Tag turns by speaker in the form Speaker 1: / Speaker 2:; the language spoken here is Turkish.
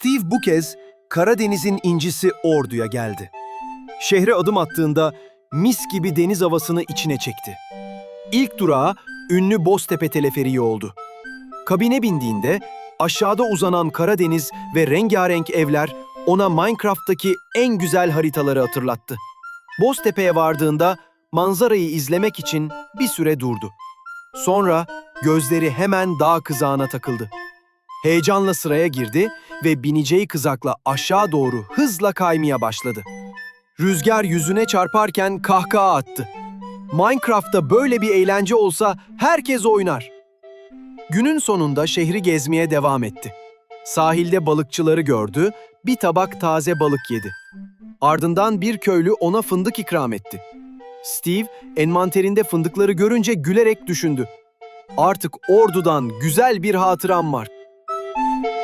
Speaker 1: Steve bu kez Karadeniz'in incisi Ordu'ya geldi. Şehre adım attığında mis gibi deniz havasını içine çekti. İlk durağı ünlü Boztepe teleferiği oldu. Kabine bindiğinde aşağıda uzanan Karadeniz ve rengarenk evler ona Minecraft'taki en güzel haritaları hatırlattı. Boztepe'ye vardığında manzarayı izlemek için bir süre durdu. Sonra gözleri hemen dağ kızağına takıldı. Heyecanla sıraya girdi ve bineceği kızakla aşağı doğru hızla kaymaya başladı. Rüzgar yüzüne çarparken kahkaha attı. Minecraft'ta böyle bir eğlence olsa herkes oynar. Günün sonunda şehri gezmeye devam etti. Sahilde balıkçıları gördü, bir tabak taze balık yedi. Ardından bir köylü ona fındık ikram etti. Steve, envanterinde fındıkları görünce gülerek düşündü. Artık ordudan güzel bir hatıram var. Música